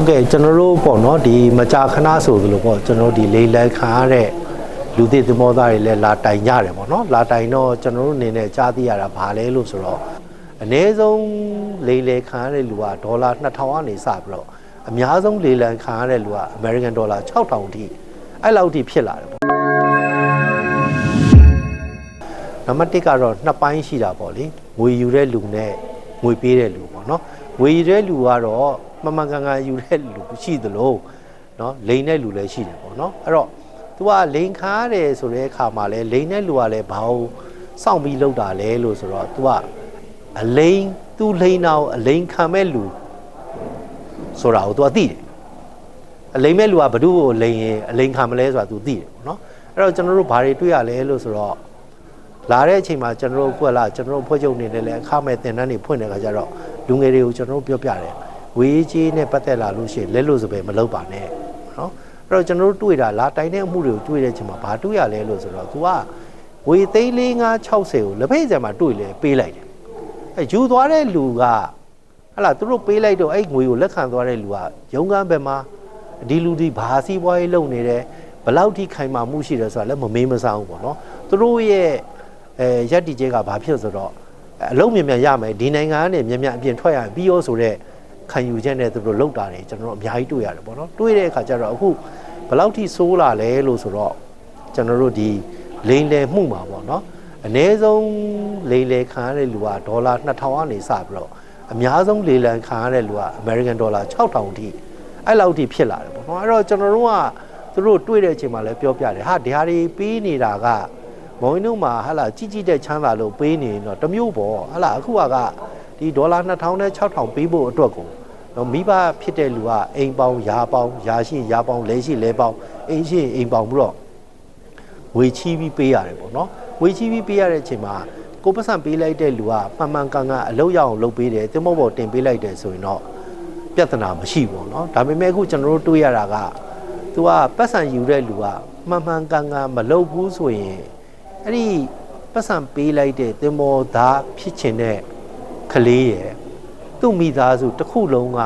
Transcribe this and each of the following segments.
ဟုတ်ကဲ့ကျွန်တော်တို့ပေါ့နော်ဒီမကြာခဏဆိုသလိုပေါ့ကျွန်တော်တို့ဒီလေလံခါရတဲ့လူသစ်သမောသားတွေလည်းလာတိုင်ကြတယ်ပေါ့နော်လာတိုင်တော့ကျွန်တော်တို့အနေနဲ့ကြားသိရတာဘာလဲလို့ဆိုတော့အနည်းဆုံးလေလေခါရတဲ့လူကဒေါ်လာ2000ကနေစပြီးတော့အများဆုံးလေလံခါရတဲ့လူကအမေရိကန်ဒေါ်လာ6000အထိအဲ့လောက်အထိဖြစ်လာတယ်ပေါ့နံပါတ်1ကတော့နှစ်ပိုင်းရှိတာပေါ့လေငွေယူတဲ့လူနဲ့ ငွေပေးတဲ့လူပေါ့နော်ငွေရတဲ့လူကတော့မမှန်ကန်ကန်ယူတဲ့လူရှိသလိုနော်လိန်တဲ့လူလည်းရှိတယ်ပေါ့နော်အဲ့တော့သူကလိန်ခါတယ်ဆိုတဲ့အခါမှာလဲလိန်တဲ့လူကလည်းဘာလို့စောင့်ပြီးလောက်တာလဲလို့ဆိုတော့သူကအလိန်သူလိန်တော့အလိန်ခံမဲ့လူဆိုတာကိုသူကသိတယ်အလိန်မဲ့လူကဘ누구ကိုလိန်ရင်အလိန်ခံမလဲဆိုတာသူသိတယ်ပေါ့နော်အဲ့တော့ကျွန်တော်တို့ဘာတွေတွေ့ရလဲလို့ဆိုတော့ လာတဲ့အချိန်မှာကျွန်တော်တို့ကွက်လာကျွန်တော်တို့ဖွဲ့ချုပ်နေတယ်လည်းအခမဲ့တင်တန်းတွေဖွင့်တဲ့ခါကျတော့လူငယ်တွေကိုကျွန်တော်တို့ပြောပြတယ်ဝေးကြီးနဲ့ပတ်သက်လာလို့ရှိရင်လက်လို့စပယ်မလုပ်ပါနဲ့နော်အဲ့တော့ကျွန်တော်တို့တွေ့တာလာတိုင်တဲ့အမှုတွေကိုတွေ့တဲ့အချိန်မှာဘာတွေ့ရလဲလို့ဆိုတော့ तू ကဝေသိန်းလေး960ကိုလက်ဖိတ်ဆယ်မှာတွေ့လေပေးလိုက်တယ်အဲယူသွားတဲ့လူကဟလာသူတို့ပေးလိုက်တော့အဲ့ငွေကိုလက်ခံသွားတဲ့လူကရုံးကန်းဘက်မှာဒီလူဒီဘာစီးပွားရေးလုပ်နေတယ်ဘယ်လောက်ထိခိုင်မာမှုရှိတယ်ဆိုတာလည်းမမေးမဆောင်ဘူးပေါ့နော်သူတို့ရဲ့ အဲရက်တီကျဲကဘာဖြစ်ဆိုတော့အလုံးမြင်မြန်ရမယ်ဒီနိုင်ငံကနေမြင်မြန်အပြင်ထွက်ရရင်ပြီးရောဆိုတော့ခံယူချက်နဲ့သူတို့လောက်တာတွေကျွန်တော်တို့အများကြီးတွေ့ရတယ်ပေါ့နော်တွေ့တဲ့အခါကျတော့အခုဘယ်လောက်ထိဆိုးလာလဲလို့ဆိုတော့ကျွန်တော်တို့ဒီလိန်လေမှုမှာပေါ့နော်အ ਨੇ ဆုံးလိန်လေခံရတဲ့လူကဒေါ်လာ2000ကနေစပြီးတော့အများဆုံးလေလံခံရတဲ့လူကအမေရိကန်ဒေါ်လာ6000အထိအဲ့လောက်အထိဖြစ်လာတယ်ပေါ့နော်အဲ့တော့ကျွန်တော်တို့ကသူတို့တွေ့တဲ့အချိန်မှာလည်းပြောပြတယ်ဟာဒီဟာတွေပြီးနေတာက မောင်င်းတို့မှာဟာလာကြီးကြီးတဲ့ချမ်းသာလို့ပေးနေရင်တော့တစ်မျိုးပေါ့ဟာလာအခုကဒီဒေါ်လာ2000နဲ့6000ပေးဖို့အတွက်ကိုတော့မိဘဖြစ်တဲ့လူကအိမ်ပေါင်းယာပေါင်းယာရှိယာပေါင်းလဲရှိလဲပေါင်းအိမ်ရှိအိမ်ပေါင်းပြီးတော့ဝေချီးပြီးပေးရတယ်ပေါ့နော်ဝေချီးပြီးပေးရတဲ့အချိန်မှာကိုပတ်စံပေးလိုက်တဲ့လူကမှန်မှန်ကန်ကန်အလုပ်ရအောင်လုပ်ပေးတယ်တင်မောပေါ်တင်ပေးလိုက်တယ်ဆိုရင်တော့ပြဿနာမရှိဘူးပေါ့နော်ဒါပေမဲ့အခုကျွန်တော်တို့တွေးရတာက तू ကပတ်စံယူတဲ့လူကမှန်မှန်ကန်ကန်မလုပ်ဘူးဆိုရင် အဲ့ဒီပတ်စံပေးလိုက်တဲ့တင်မောသားဖြစ်ချင်တဲ့ကလေးရယ်သူ့မိသားစုတစ်ခုလုံးက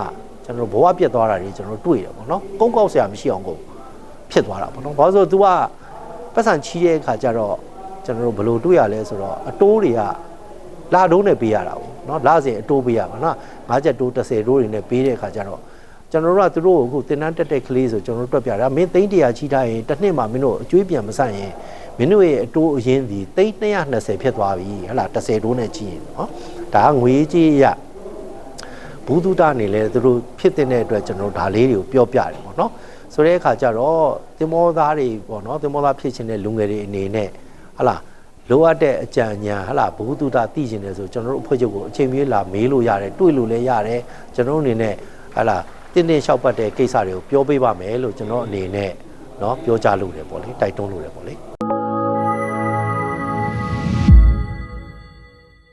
ကျွန်တော်ဘဝပြတ်သွားတာတွေကျွန်တော်တွေ့တယ်ပေါ့နော်ကုန်းကောက်ဆရာမရှိအောင်ကိုဖြစ်သွားတာပေါ့နော်ဘာလို့ဆို तू ကပတ်စံချီးတဲ့အခါကျတော့ကျွန်တော်ဘယ်လိုတွေ့ရလဲဆိုတော့အတိုးတွေကလာတိုးနဲ့ပေးရတာပေါ့နော်လာစဉ်အတိုးပေးရပါနော်ငါးချက်တိုး30တိုးတွေနဲ့ပေးတဲ့အခါကျတော့ကျွန်တော်တို့ကသူတို့ကိုအခုတင်တန်းတက်တဲ့ကလေးဆိုကျွန်တော်တို့တွက်ပြတာမင်းသိန်း100ချီးထားရင်တစ်နှစ်မှမင်းတို့အကျွေးပြန်မဆိုင်ရင် မင်းတို့ရဲ့အတိုးအရင်းဒီသိန်း220ဖြစ်သွားပြီဟလာ30တိုးနဲ့ကြည့်ရင်နော်ဒါကငွေကြီးရဘူးတုတနေလဲသူတို့ဖြစ်တဲ့အတွက်ကျွန်တော်ဒါလေးတွေကိုပြောပြတယ်ပေါ့နော်ဆိုတဲ့အခါကျတော့တင်မောသားတွေပေါ့နော်တင်မောသားဖြစ်ခြင်းတဲ့လူငယ်တွေအနေနဲ့ဟလာလိုအပ်တဲ့အကြံဉာဏ်ဟလာဘူးတုတသိကျင်တယ်ဆိုကျွန်တော်တို့အဖွဲ့ချုပ်ကိုအချိန်မြေးလာမေးလို့ရတယ်တွေ့လို့လည်းရတယ်ကျွန်တော်တို့အနေနဲ့ဟလာတင်းတင်းလျှောက်ပတ်တဲ့ကိစ္စတွေကိုပြောပေးပါမယ်လို့ကျွန်တော်အနေနဲ့เนาะပြောကြလို့တယ်ပေါ့လေတိုက်တွန်းလို့တယ်ပေါ့လေ